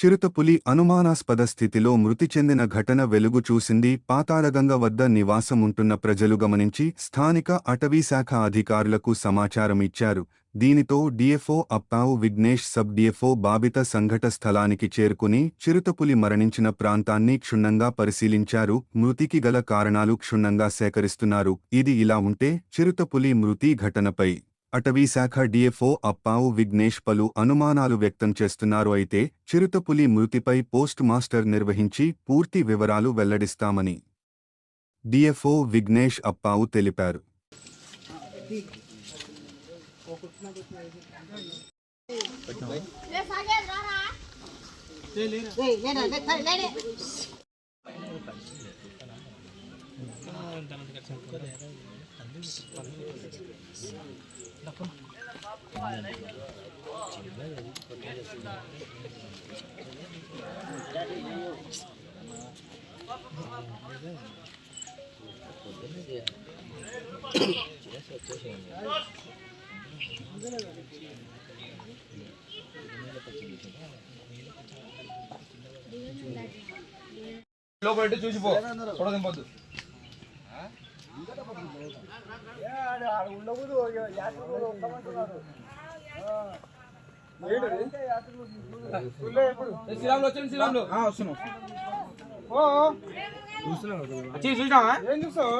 చిరుతపులి అనుమానాస్పద స్థితిలో మృతి చెందిన ఘటన వెలుగు చూసింది పాతాళగంగ వద్ద నివాసముంటున్న ప్రజలు గమనించి స్థానిక అటవీశాఖ అధికారులకు సమాచారం ఇచ్చారు దీనితో DFO Appavu Vignesh sub DFO Babitha సంఘట స్థలానికి చేరుకుని చిరుతపులి మరణించిన ప్రాంతాన్ని క్షుణ్ణంగా పరిశీలించారు. మృతికి గల కారణాలు క్షుణ్ణంగా సేకరిస్తున్నారు. ఇది ఇలా ఉంటే చిరుతపులి మృతి ఘటనపై అటవీశాఖ డిఎఫ్ఓ అప్పావు విఘ్నేష్ పలు అనుమానాలు వ్యక్తం చేస్తున్నారు. అయితే చిరుతపులి మృతిపై పోస్ట్ మాస్టర్ నిర్వహించి పూర్తి వివరాలు వెల్లడిస్తామని డిఎఫ్ఓ విఘ్నేష్ అప్పావు తెలిపారు. లోపల చూసిపో చూడదింపొద్దు శ్రీరాములు వచ్చాను శ్రీరాములు వస్తున్నాం చూసినావా ఏం చూస్తావు